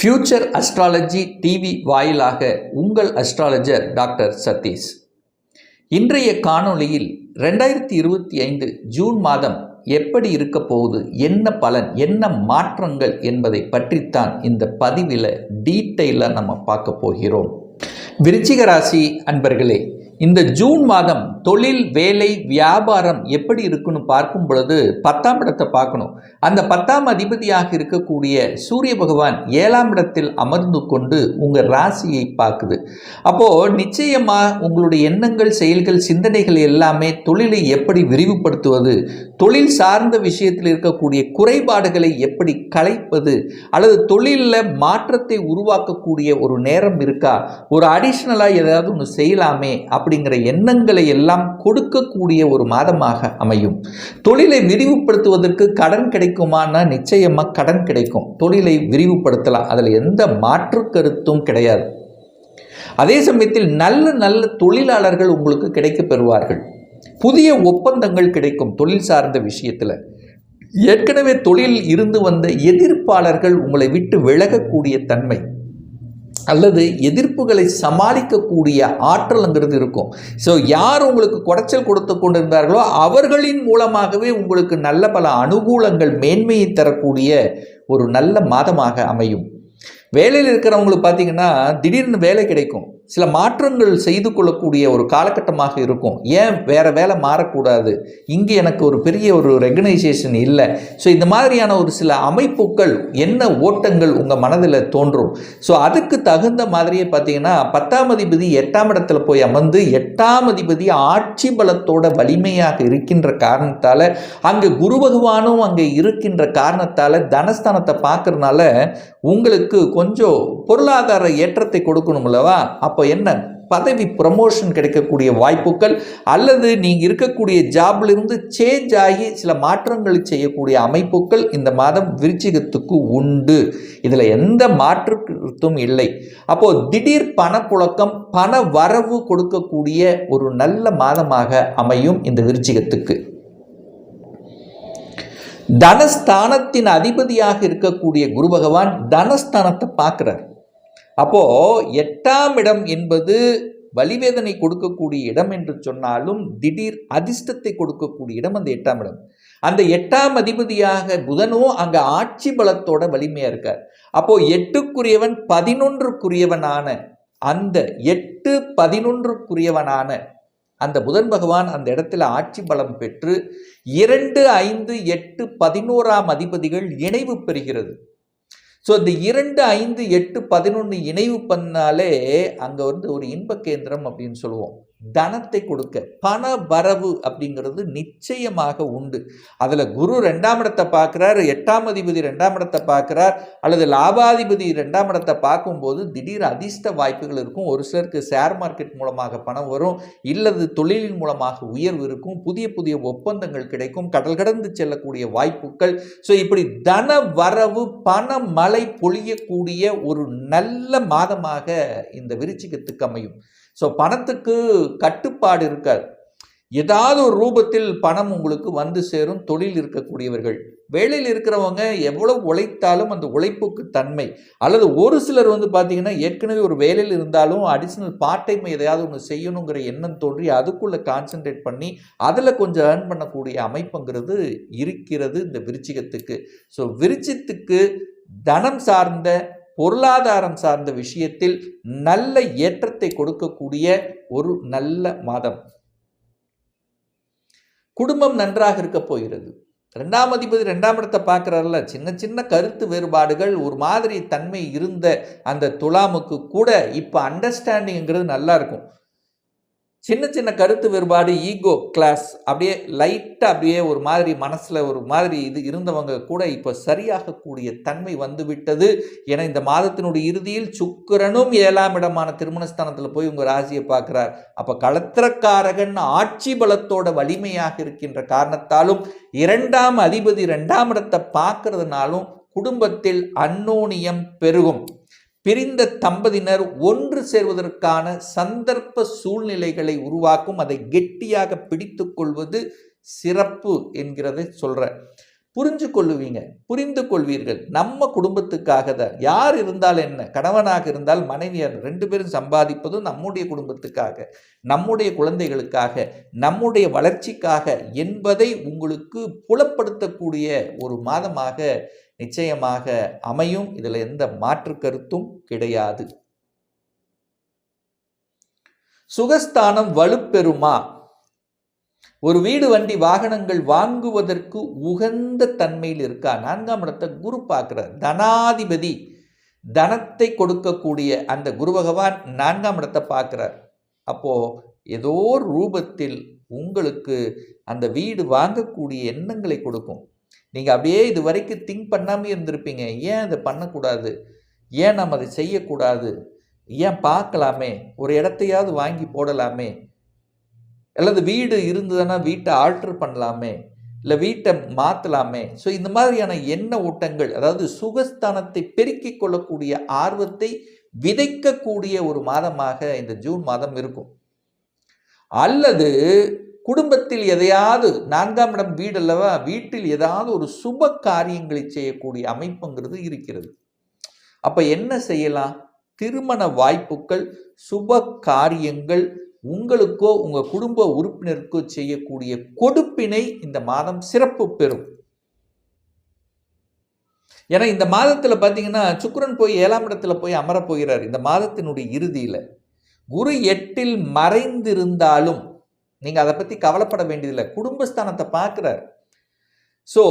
Future astrology TV வாயிலாக உங்கள் astrologer doctor Satish. இன்றைய காணொளியில் ரெண்டாயிரத்தி இருபத்தி ஐந்து ஜூன் மாதம் எப்படி இருக்க போகுது என்ன பலன் என்ன மாற்றங்கள் என்பதை பற்றித்தான் இந்த பதிவில் டீட்டெயிலாக நம்ம பார்க்க போகிறோம். விருச்சிக ராசி அன்பர்களே இந்த ஜூன் மாதம் தொழில் வேலை வியாபாரம் எப்படி இருக்குன்னு பார்க்கும் பொழுது பத்தாம் இடத்தை பார்க்கணும். அந்த பத்தாம் அதிபதியாக இருக்கக்கூடிய சூரிய பகவான் ஏழாம் இடத்தில் அமர்ந்து கொண்டு உங்கள் ராசியை பார்க்குது. அப்போது நிச்சயமாக உங்களுடைய எண்ணங்கள் செயல்கள் சிந்தனைகள் எல்லாமே தொழிலை எப்படி விரிவுபடுத்துவது தொழில் சார்ந்த விஷயத்தில் இருக்கக்கூடிய குறைபாடுகளை எப்படி கலைப்பது அல்லது தொழிலில் மாற்றத்தை உருவாக்கக்கூடிய ஒரு நேரம் இருக்கா? ஒரு அடிஷ்னலாக ஏதாவது ஒன்று செய்யலாமே அப்படிங்கிற எண்ணங்களை எல்லாம் கொடுக்கக்கூடிய ஒரு மாதமாக அமையும். தொழிலை விரிவுபடுத்துவதற்கு கடன் கிடைக்குமானா நிச்சயமாக கடன் கிடைக்கும். தொழிலை விரிவுபடுத்தலாம். அதில் எந்த மாற்று கருத்தும் கிடையாது. அதே சமயத்தில் நல்ல நல்ல தொழிலாளர்கள் உங்களுக்கு கிடைக்க பெறுவார்கள் புதிய ஒப்பந்தங்கள் கிடைக்கும் தொழில் சார்ந்த விஷயத்தில். ஏற்கனவே தொழில் இருந்து வந்த எதிர்ப்பாளர்கள் உங்களை விட்டு விலகக்கூடிய தன்மை. அல்லது எதிர்ப்புகளை சமாளிக்கக்கூடிய ஆற்றல்ங்கிறது இருக்கும். ஸோ யார் உங்களுக்கு குடைச்சல் கொடுத்து கொண்டிருந்தார்களோ அவர்களின் மூலமாகவே உங்களுக்கு நல்ல பல அனுகூலங்கள் மேன்மையை தரக்கூடிய ஒரு நல்ல மாதமாக அமையும். வேலையில் இருக்கிறவங்களுக்கு பார்த்தீங்கன்னா திடீர்னு வேலை கிடைக்கும். சில மாற்றங்கள் செய்து கொள்ளக்கூடிய ஒரு காலகட்டமாக இருக்கும். ஏன்? வேறு வேலை மாறக்கூடாது. இங்கே எனக்கு ஒரு பெரிய ஒரு ரெகனைசேஷன் இல்லை. ஸோ இந்த மாதிரியான ஒரு சில அமைப்புகள் என்ன ஓட்டங்கள் உங்கள் மனதில் தோன்றும்? ஸோ அதுக்கு தகுந்த மாதிரியே பார்த்தீங்கன்னா பத்தாம் அதிபதி எட்டாம் இடத்துல போய் அமர்ந்து எட்டாம் அதிபதி ஆட்சி பலத்தோட வலிமையாக இருக்கின்ற காரணத்தால் அங்கே குரு பகவானும் அங்கே இருக்கின்ற காரணத்தால் தனஸ்தானத்தை பார்க்குறதுனால உங்களுக்கு கொஞ்சம் பொருளாதார ஏற்றத்தை கொடுக்கணும் அல்லவா? அப்போ என்ன? பதவி ப்ரமோஷன் கிடைக்கக்கூடிய வாய்ப்புகள் அல்லது நீங்கள் இருக்கக்கூடிய ஜாப்லேருந்து சேஞ்ச் ஆகி சில மாற்றங்களை செய்யக்கூடிய அமைப்புகள் இந்த மாதம் விருச்சிகத்துக்கு உண்டு. இதில் எந்த மாற்றுத்தும் இல்லை. அப்போது திடீர் பணப்புழக்கம் பண வரவு கொடுக்கக்கூடிய ஒரு நல்ல மாதமாக அமையும் இந்த விருச்சிகத்துக்கு. தனஸ்தானத்தின் அதிபதியாக இருக்கக்கூடிய குரு பகவான் தனஸ்தானத்தை பார்க்குறார். அப்போது எட்டாம் இடம் என்பது வலிவேதனை கொடுக்கக்கூடிய இடம் என்று சொன்னாலும் திடீர் அதிர்ஷ்டத்தை கொடுக்கக்கூடிய இடம் அந்த எட்டாம் இடம். அந்த எட்டாம் அதிபதியாக புதனும் அங்கே ஆட்சி பலத்தோட வலிமையாக இருக்கார். அப்போது எட்டுக்குரியவன் பதினொன்றுக்குரியவனான அந்த எட்டு பதினொன்றுக்குரியவனான அந்த புதன் பகவான் அந்த இடத்துல ஆட்சி பலம் பெற்று இரண்டு ஐந்து எட்டு பதினோராம் அதிபதிகள் இணைவு பெறுகிறது. ஸோ இந்த இரண்டு ஐந்து எட்டு பதினொன்று இணைவு பண்ணாலே அங்கே வந்து ஒரு இன்ப கேந்திரம் அப்படின்னு சொல்லுவோம். தனத்தை கொடுக்க பண வரவு அப்படிங்கிறது நிச்சயமாக உண்டு. அதில் குரு ரெண்டாம் இடத்தை பார்க்குறார் எட்டாம் அதிபதி ரெண்டாம் இடத்தை பார்க்குறார் அல்லது லாபாதிபதி ரெண்டாம் இடத்தை பார்க்கும்போது திடீர் அதிர்ஷ்ட வாய்ப்புகள் இருக்கும். ஒரு சிலருக்கு ஷேர் மார்க்கெட் மூலமாக பணம் வரும் இல்லது தொழிலின் மூலமாக உயர்வு இருக்கும் புதிய புதிய ஒப்பந்தங்கள் கிடைக்கும் கடல் கடந்து செல்லக்கூடிய வாய்ப்புகள். ஸோ இப்படி தன வரவு பண மழை பொழியக்கூடிய ஒரு நல்ல மாதமாக இந்த விருச்சிகத்துக்கு அமையும். ஸோ பணத்துக்கு கட்டுப்பாடு இருக்காது. ஏதாவது ஒரு ரூபத்தில் பணம் உங்களுக்கு வந்து சேரும் தொழில் இருக்கக்கூடியவர்கள். வேலையில் இருக்கிறவங்க எவ்வளவு உழைத்தாலும் அந்த உழைப்புக்கு தன்மை. அல்லது ஒரு சிலர் வந்து பார்த்திங்கன்னா ஏற்கனவே ஒரு வேலையில் இருந்தாலும் அடிஷ்னல் பார்ட் டைம் எதையாவது ஒன்று செய்யணுங்கிற எண்ணம் தோன்றி அதுக்குள்ளே கான்சென்ட்ரேட் பண்ணி அதில் கொஞ்சம் ஏர்ன் பண்ணக்கூடிய அமைப்புங்கிறது இருக்கிறது இந்த விருச்சிகத்துக்கு. ஸோ விருச்சித்துக்கு தனம் சார்ந்த பொருளாதாரம் சார்ந்த விஷயத்தில் நல்ல ஏற்றத்தை கொடுக்கக்கூடிய ஒரு நல்ல மாதம். குடும்பம் நன்றாக இருக்க போகிறது. ரெண்டாம் அதிபதி ரெண்டாம் இடத்தை பார்க்குறாருல சின்ன சின்ன கருத்து வேறுபாடுகள் ஒரு மாதிரி தன்மை இருந்த அந்த துலாமுக்கு கூட இப்போ அண்டர்ஸ்டாண்டிங்கிறது நல்லா இருக்கும். சின்ன சின்ன கருத்து வேறுபாடு ஈகோ கிளாஸ் அப்படியே லைட்டாக அப்படியே ஒரு மாதிரி மனசில் ஒரு மாதிரி இது இருந்தவங்க கூட இப்போ சரியாகக்கூடிய தன்மை வந்துவிட்டது ஏன்னா இந்த மாதத்தினுடைய இறுதியில் சுக்கரனும் ஏழாம் இடமான திருமணஸ்தானத்தில் போய் உங்கள் ராசியை பார்க்குறார். அப்போ களத்திரக்காரகன் ஆட்சி பலத்தோட வலிமையாக இருக்கின்ற காரணத்தாலும் இரண்டாம் அதிபதி ரெண்டாம் இடத்தை பார்க்கறதுனாலும் குடும்பத்தில் அன்னோனியம் பெருகும். பிரிந்த தம்பதியினர் ஒன்று சேர்வதற்கான சந்தர்ப்ப சூழ்நிலைகளை உருவாக்கும் அதை கெட்டியாக பிடித்து கொள்வது சிறப்பு என்கிறதை சொல்கிறேன் புரிஞ்சு கொள்ளுவீங்க புரிந்து கொள்வீர்கள். நம்ம குடும்பத்துக்காக தான். யார் இருந்தால் என்ன? கணவனாக இருந்தால் மனைவியார் ரெண்டு பேரும் சம்பாதிப்பதும் நம்முடைய குடும்பத்துக்காக நம்முடைய குழந்தைகளுக்காக நம்முடைய வளர்ச்சிக்காக என்பதை உங்களுக்கு புலப்படுத்தக்கூடிய ஒரு மாதமாக நிச்சயமாக அமையும். இதில் எந்த மாற்று கருத்தும் கிடையாது. சுகஸ்தானம் வலுப்பெறுமா? ஒரு வீடு வண்டி வாகனங்கள் வாங்குவதற்கு உகந்த தன்மையில் இருக்கா? நான்காம் இடத்தை குரு பார்க்கிறார். தனாதிபதி தனத்தை கொடுக்கக்கூடிய அந்த குரு பகவான் நான்காம் இடத்தை பார்க்கிறார். அப்போ ஏதோ ரூபத்தில் உங்களுக்கு அந்த வீடு வாங்கக்கூடிய எண்ணங்களை கொடுக்கும். நீங்கள் அப்படியே இது வரைக்கும் திங்க் பண்ணாமல் இருந்திருப்பீங்க. ஏன் அதை பண்ணக்கூடாது? ஏன் நம்ம அதை செய்யக்கூடாது? ஏன் பார்க்கலாமே? ஒரு இடத்தையாவது வாங்கி போடலாமே? அல்லது வீடு இருந்ததுன்னா வீட்டை ஆல்ட்ரு பண்ணலாமே? இல்லை வீட்டை மாற்றலாமே ஸோ இந்த மாதிரியான எண்ண ஓட்டங்கள் அதாவது சுகஸ்தானத்தை பெருக்கிக் கொள்ளக்கூடிய ஆர்வத்தை விதைக்கக்கூடிய ஒரு மாதமாக இந்த ஜூன் மாதம் இருக்கும். அல்லது குடும்பத்தில் எதையாவது நான்காம் இடம் வீடு அல்லவா வீட்டில் ஏதாவது ஒரு சுப காரியங்களை செய்யக்கூடிய அமைப்புங்கிறது இருக்கிறது. அப்போ என்ன செய்யலாம்? திருமண வாய்ப்புகள் சுப காரியங்கள் உங்களுக்கோ உங்கள் குடும்ப உறுப்பினருக்கோ செய்யக்கூடிய கொடுப்பினை இந்த மாதம் சிறப்பு பெறும். ஏன்னா இந்த மாதத்தில் பார்த்தீங்கன்னா சுக்கரன் போய் ஏழாம் இடத்துல போய் அமரப் போகிறார். இந்த மாதத்தினுடைய இறுதியில். குரு எட்டில் மறைந்திருந்தாலும் நீங்கள் அதை பற்றி கவலைப்பட வேண்டியதில்லை. குடும்பஸ்தானத்தை பார்க்குறார். ஸோ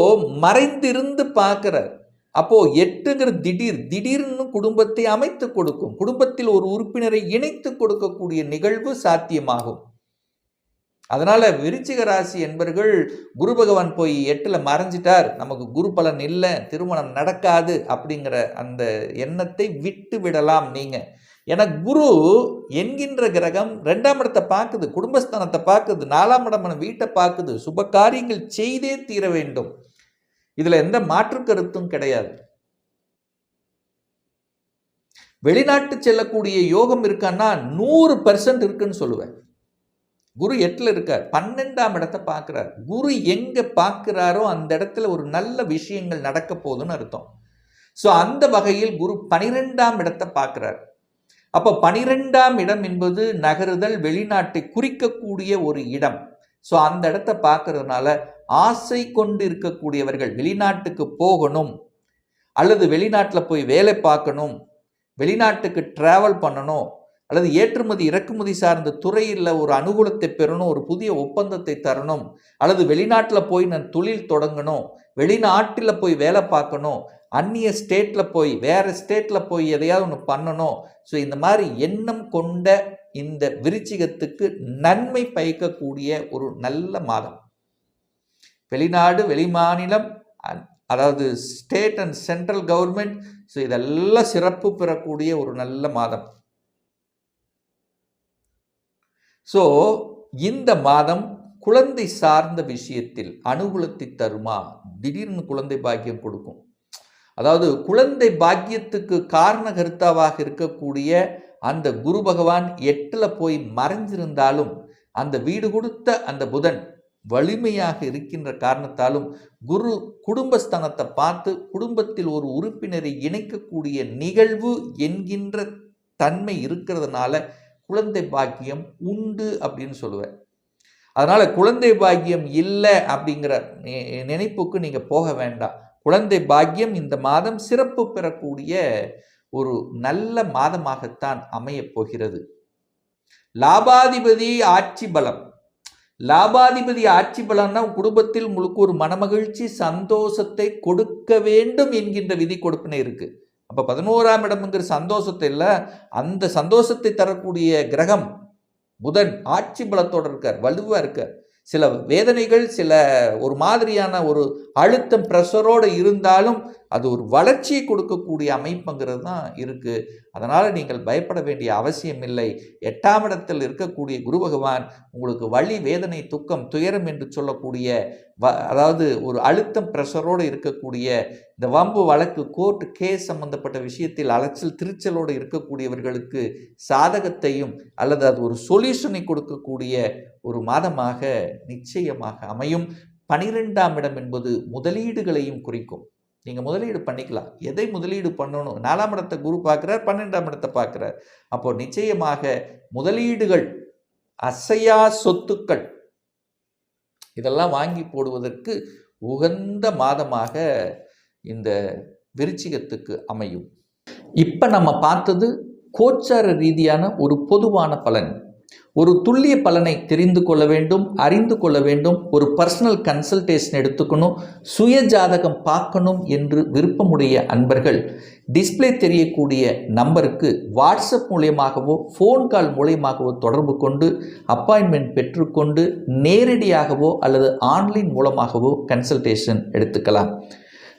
மறைந்திருந்து பார்க்குறார். அப்போ எட்டுங்கிற திடீர் திடீர்னு குடும்பத்தை அமைத்து கொடுக்கும். குடும்பத்தில் ஒரு உறுப்பினரை இணைத்து கொடுக்கக்கூடிய நிகழ்வு சாத்தியமாகும். அதனால விருச்சிக ராசி என்பர்கள் குரு பகவான் போய் எட்டில் மறைஞ்சிட்டார். நமக்கு குரு பலன் இல்லை திருமணம் நடக்காது அப்படிங்கிற அந்த எண்ணத்தை விட்டு விடலாம் நீங்கள் ஏன்னா குரு என்கின்ற கிரகம் ரெண்டாம் இடத்தை பார்க்குது குடும்பஸ்தானத்தை பார்க்குது நாலாம் இடம் வீட்டை பார்க்குது சுப காரியங்கள் செய்தே தீர வேண்டும். இதில் எந்த மாற்று கருத்தும் கிடையாது. வெளிநாட்டு செல்லக்கூடிய யோகம் இருக்கான்னா நூறு பர்சன்ட் இருக்குன்னு சொல்லுவேன். குரு எட்டில் இருக்கார் பன்னெண்டாம் இடத்தை பார்க்குறார். குரு எங்கே பார்க்குறாரோ அந்த இடத்துல ஒரு நல்ல விஷயங்கள் நடக்க போகுதுன்னு அர்த்தம். ஸோ அந்த வகையில் குரு பனிரெண்டாம் இடத்தை பார்க்குறார். அப்போ பனிரெண்டாம் இடம் என்பது நகருதல் வெளிநாட்டை குறிக்கக்கூடிய ஒரு இடம். ஸோ அந்த இடத்த பார்க்கறதுனால ஆசை கொண்டு இருக்கக்கூடியவர்கள் வெளிநாட்டுக்கு போகணும் அல்லது வெளிநாட்டில் போய் வேலை பார்க்கணும் வெளிநாட்டுக்கு டிராவல் பண்ணணும் அல்லது ஏற்றுமதி இறக்குமதி சார்ந்த துறையில் ஒரு அனுகூலத்தை பெறணும் ஒரு புதிய ஒப்பந்தத்தை தரணும் அல்லது வெளிநாட்டில் போய் நான் தொழில் தொடங்கணும் வெளிநாட்டில் போய் வேலை பார்க்கணும் அந்நிய ஸ்டேட்டில் போய் வேறு ஸ்டேட்டில் போய் எதையாவது ஒன்று பண்ணணும். ஸோ இந்த மாதிரி எண்ணம் கொண்ட இந்த விருச்சிகத்துக்கு நன்மை பயக்கக்கூடிய ஒரு நல்ல மாதம். வெளிநாடு வெளிமாநிலம் அதாவது state and central government so இதெல்லாம் சிறப்பு பெறக்கூடிய ஒரு நல்ல மாதம். ஸோ இந்த மாதம் குழந்தை சார்ந்த விஷயத்தில் அனுகூலத்தை தருமா? திடீர்னு குழந்தை பாக்கியம் கொடுக்கும். அதாவது குழந்தை பாக்கியத்துக்கு காரண கருத்தாவாக இருக்கக்கூடிய அந்த குரு பகவான் எட்டில் போய் மறைஞ்சிருந்தாலும் அந்த வீடு கொடுத்த அந்த புதன் வலிமையாக இருக்கின்ற காரணத்தாலும் குரு குடும்பஸ்தானத்தை பார்த்து குடும்பத்தில் ஒரு உறுப்பினரை இணைக்கக்கூடிய நிகழ்வு என்கின்ற தன்மை இருக்கிறதுனால குழந்தை பாக்கியம் உண்டு அப்படின்னு சொல்லுவேன் அதனால் குழந்தை பாக்கியம் இல்லை அப்படிங்கிற நினைப்புக்கு நீங்கள் போக வேண்டாம். குழந்தை பாக்கியம் இந்த மாதம் சிறப்பு பெறக்கூடிய ஒரு நல்ல மாதமாகத்தான் அமையப் போகிறது. லாபாதிபதி ஆட்சி பலம். லாபாதிபதி ஆட்சி பலம்னா குடும்பத்தில் உங்களுக்கு ஒரு மனமகிழ்ச்சி சந்தோஷத்தை கொடுக்க வேண்டும் என்கின்ற விதி கொடுப்பினை இருக்கு. அப்போ பதினோராம் இடம்ங்கிற சந்தோஷத்தை இல்லை அந்த சந்தோஷத்தை தரக்கூடிய கிரகம் புதன் ஆட்சி பலத்தோடு இருக்கார் வலுவாக இருக்கார். சில வேதனைகள் சில ஒரு மாதிரியான ஒரு அழுத்தம் ப்ரெஷரோடு இருந்தாலும் அது ஒரு வளர்ச்சியை கொடுக்கக்கூடிய அமைப்புங்கிறது தான் இருக்குது அதனால் நீங்கள் பயப்பட வேண்டிய அவசியம் இல்லை. எட்டாம் இடத்தில் இருக்கக்கூடிய குரு பகவான் உங்களுக்கு வழி வேதனை துக்கம் துயரம் என்று சொல்லக்கூடிய வ அதாவது ஒரு அழுத்தம் ப்ரெஷரோடு இருக்கக்கூடிய இந்த வம்பு வழக்கு கோர்ட் கேஸ் சம்பந்தப்பட்ட விஷயத்தில் அலைச்சல் திருச்சலோடு இருக்கக்கூடியவர்களுக்கு சாதகத்தையும் அல்லது அது ஒரு சொல்யூஷனை கொடுக்கக்கூடிய ஒரு மாதமாக நிச்சயமாக அமையும். பனிரெண்டாம் இடம் என்பது முதலீடுகளையும் குறிக்கும். நீங்கள் முதலீடு பண்ணிக்கலாம். எதை முதலீடு பண்ணணும்? நாலாம் இடத்தை குரு பார்க்குறார் பன்னெண்டாம் இடத்தை பார்க்குறார். அப்போ நிச்சயமாக முதலீடுகள் அசையா சொத்துக்கள் இதெல்லாம் வாங்கி போடுவதற்கு உகந்த மாதமாக இந்த விருச்சிகத்துக்கு அமையும். இப்போ நம்ம பார்த்தது கோச்சார ரீதியான ஒரு பொதுவான பலன். ஒரு துல்லிய பலனை தெரிந்து கொள்ள வேண்டும் அறிந்து கொள்ள வேண்டும் ஒரு பர்சனல் கன்சல்டேஷன் எடுத்துக்கணும் சுய ஜாதகம் பார்க்கணும் என்று விருப்பமுடைய அன்பர்கள் டிஸ்ப்ளே தெரியக்கூடிய நம்பருக்கு வாட்ஸ்அப் மூலியமாகவோ ஃபோன் கால் மூலியமாகவோ தொடர்பு கொண்டு அப்பாயின்மெண்ட் பெற்றுக்கொண்டு நேரடியாகவோ அல்லது ஆன்லைன் மூலமாகவோ கன்சல்டேஷன் எடுத்துக்கலாம்.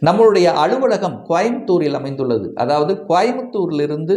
நம்மளுடைய அலுவலகம் கோயம்புத்தூரில் அமைந்துள்ளது. அதாவது கோயம்புத்தூரிலிருந்து